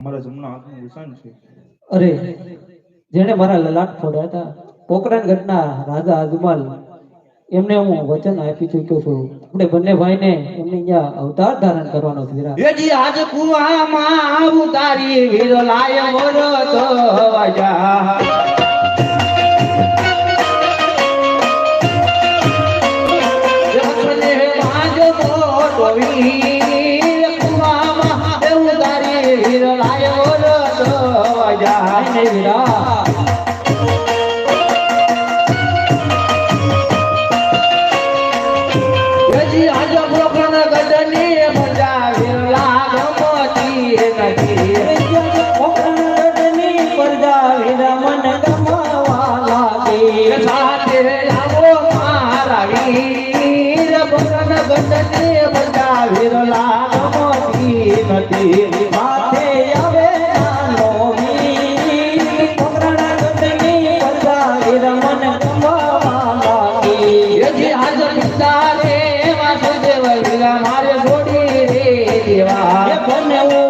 મારા જમણા હાથનું નિશાન છે. અરે જેણે મારા લલાટ ફોડ્યા હતા પોકરણ ગઢના રાજા અજમલ એમને હું વચન આપી ચૂક્યો છું. આપણે બંને ભાઈ ને એમને અહીંયા અવતાર ધારણ કરવાનો છે એ જી આજ કુવામાં અવતારી વિરલાય વરત વાજા ને વિરા ભગવાન ગણને બધા વિરલા મોતી નથી વાસુદેવ વિલા મારે છોડી રે દેવા. કોને હું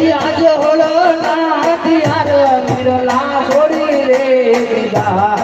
દિયા જો હોલો ના દિયા રે મિરલા છોડી રે દીધા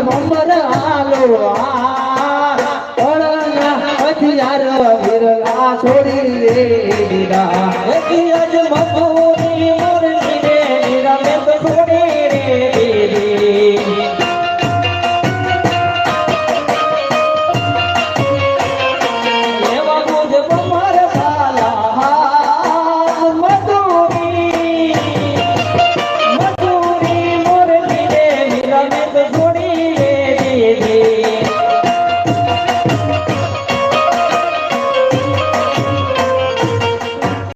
મમર હાલો આ ઓળના હથિયાર છોડી રે દીરા અજ મત